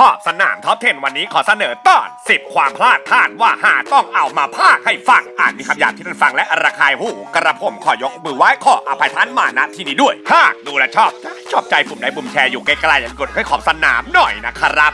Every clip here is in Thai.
ขอบสนามท็อป10 วันนี้ขอเสนอตอน 10 ความพลาดพลาดว่าหาต้องเอามาพากให้ฟังอ่านมีคำหยาบที่ท่านฟังและระคายหู กระผมขอยกมือไหว้ขออภัยท่านมาณที่นี้ด้วยหากดูและชอบ ชอบใจปุ่มไหนปุ่มแชร์อยู่ใกล้ๆอย่ากดให้ขอบสนามหน่อยนะครับ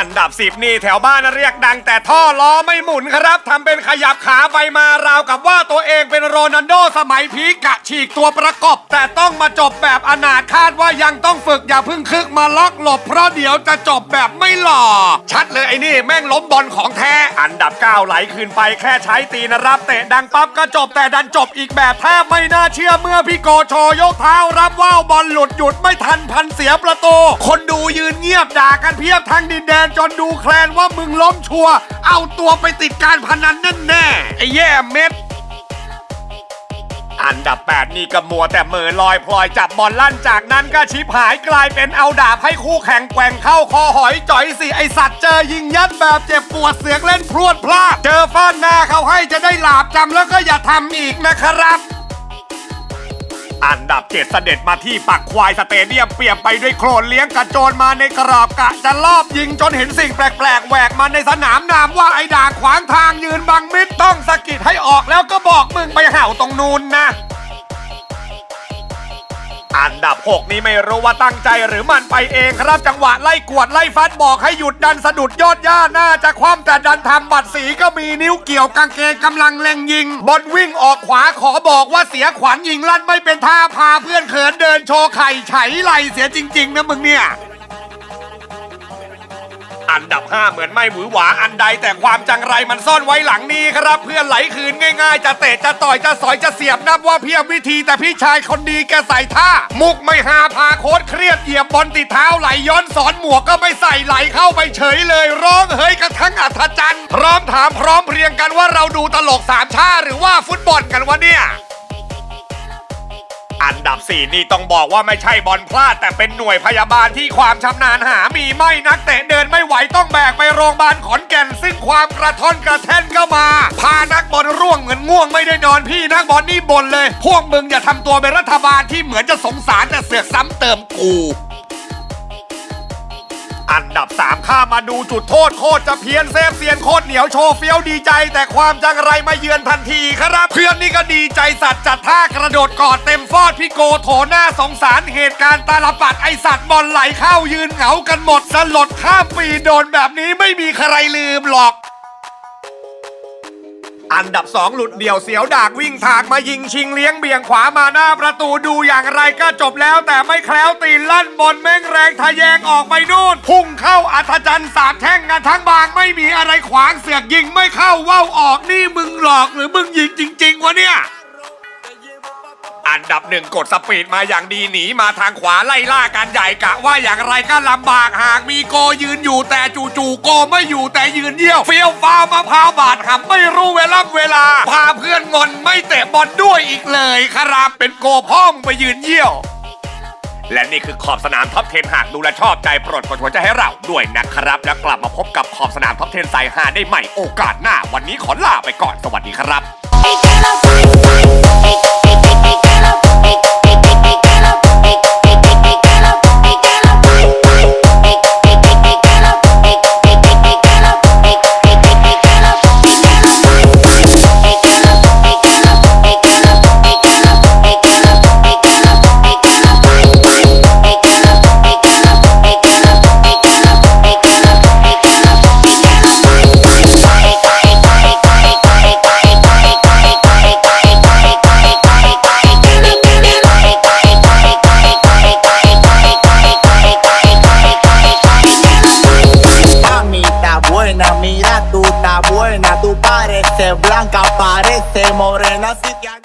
อันดับสิบนี่แถวบ้านเรียกดัง แต่ท่อล้อไม่หมุนครับทำเป็นขยับขาไปมาราวกับว่าตัวเองเป็นโรนัลโดสมัยพีกะฉีกตัวประกบ แต่ต้องมาจบแบบอนาถคาดว่ายังต้องฝึกอย่าพึ่งคึกมาล็อกหลบเพราะเดี๋ยวจะจบแบบไม่หล่อ ชัดเลยไอ้นี่แม่งล้มบอลของแท้ อันดับ 9 ไหลคืนไปแค่ใช้ตีนรับเตะดังปั๊บก็จบแต่ดันจบอีกแบบแทบไม่น่าเชื่อเมื่อพี่โกโชยกเท้ารับว่าวบอลหลุดหยุดไม่ทันพันเสียประตูคนดูยืนเงียบด่ากันเพียบทั้งดินแดนจนดูแคลนว่ามึงล้มชัวร์เอาตัวไปติดการพนันแน่แน่ๆไอ้แย่เม็ด อันดับ 8 นี่ก็มัวแต่เหมือลอยพลอยจับบอลลั่นจากนั้นก็ชิบหายกลายเป็นเอาดาบให้คู่แข่งแกว่งเข้าคอหอยจ่อยสิ ไอสัตว์เจอยิงยัดแบบเจ็บปวดเสียงเล่นพรวดพลาดเจอฟาดหน้าเขาให้จะได้หลาบจำแล้วก็อย่าทำอีกนะครับ อันดับเจ็ดเสด็จมาที่ปักควายสเตเดียมเปี่ยมไปด้วยโคลนเลี้ยงกระโจนมาในกรอบกะจะลอบยิงจนเห็นสิ่งแปลกๆแหวกมาในสนามนามว่าไอ้ด่างขวางทางยืนบังมิดต้องสะกิดให้ออกแล้วก็บอกมึงไปเห่าตรงนู้นนะ อันดับ 6 นี้ไม่รู้ว่าตั้งใจหรือมันไปเองครับจังหวะไล่กวดไล่ฟัดบอกให้หยุดดันสะดุดยอดย่าน่าจะคว่ำแต่ดันทำบัตรสีก็มีนิ้วเกี่ยวกางเกงกำลังเล็งยิง บอลวิ่งออกขวาขอบอกว่าเสียขวัญยิงลั่นไม่เป็นท่าพาเพื่อนเขินเดินโชว์ไข่ไฉไหลเสียจริง ๆ นะมึงเนี่ย อันดับ 5 เหมือนไม่หวือหวาอันใด แต่ความจังไรมันซ่อนไว้หลังนี้ครับ เพื่อนไหลคืนง่าย ๆ จะเตะจะต่อยจะสอยจะเสียบนับว่าเพียงวิธี แต่พี่ชายคนดีแกใส่ท่า มุกไม่หาพาโค้ดเครียดเหยียบบอลติดเท้าไหลย้อนสอนหมวกก็ไม่ใส่ไหลเข้าไปเฉยเลย ร้องเฮ้ยกระทั่งอัศจรรย์พร้อมถามพร้อมเพรียงกันว่าเราดูตลกสามชาหรือว่าฟุตบอลกันวะเนี่ย อันดับ 4 นี่ต้องบอกว่าไม่ใช่บอลพลาด แต่เป็นหน่วยพยาบาลที่ความชำนาญหามีไม่นักเตะเดินไม่ไหวต้องแบกไปโรงพยาบาลขอนแก่น ซึ่งความกระท่อนกระแท่นก็มา พานักบอลร่วงเหมือนง่วงไม่ได้นอนพี่นักบอลนี่บ่นเลย พวกมึงอย่าทำตัวเป็นรัฐบาลที่เหมือนจะสงสารแต่เสือกซ้ำเติมกู อันดับ 3 ข้ามาดูจุดโทษโคตรจะเพี้ยนเซฟเซียนโคตรเหนียวโชว์เฟี้ยวดีใจ แต่ความจังไรมาเยือนทันทีครับ เพื่อนนี่ก็ดีใจสัตว์จัดท่ากระโดดกอดเต็มฟอดพี่โกโถหน้าสงสารเหตุการณ์ตาลปัดไอสัตว์บอลไหลเข้ายืนเหงากันหมดสลดข้ามปีโดนแบบนี้ไม่มีใครลืมหรอก อันดับ 2 หลุดเดี่ยวเสียวดากวิ่งถากมายิงชิงเลี้ยงเบี่ยงขวามาหน้าประตูดูอย่างไรก็จบแล้ว แต่ไม่แคล้วตีนลั่นบอลแม่งแรงทะแยงออกไปนู่น พุ่งเข้าอัธจันทร์สาแท่งกันทั้งบางไม่มีอะไรขวางเสือกยิงไม่เข้าว่าวออกนี่มึงหลอกหรือมึงยิงจริง ๆวะเนี่ย อันดับหนึ่งกดสปีดมาอย่างดีหนีมาทางขวาไล่ล่ากันใหญ่กะ ว่าอย่างไรก็ลำบากหากมีโกยืนอยู่แต่จู่ๆโกไม่อยู่แต่ยืนเยี่ยว เฟี้ยวฟ้าวมะพร้าวบาดหำไม่รู้เวลาเวลา พาเพื่อนงอนไม่เตะบอลด้วยอีกเลยครับเป็นโกพ่อมงไปยืนเยี่ยว และนี่คือขอบสนามท็อป 10 หากดูและชอบใจโปรดกดหัวใจให้เราด้วยนะครับ แล้วกลับมาพบกับขอบสนามท็อป 10 สายหาได้ใหม่โอกาสหน้า วันนี้ขอลาไปก่อนสวัสดีครับ Hey, girl, I'm fine, fine. Hey, hey, hey, hey, hey, mira tú, está buena, tú pareces blanca, parece morena, si te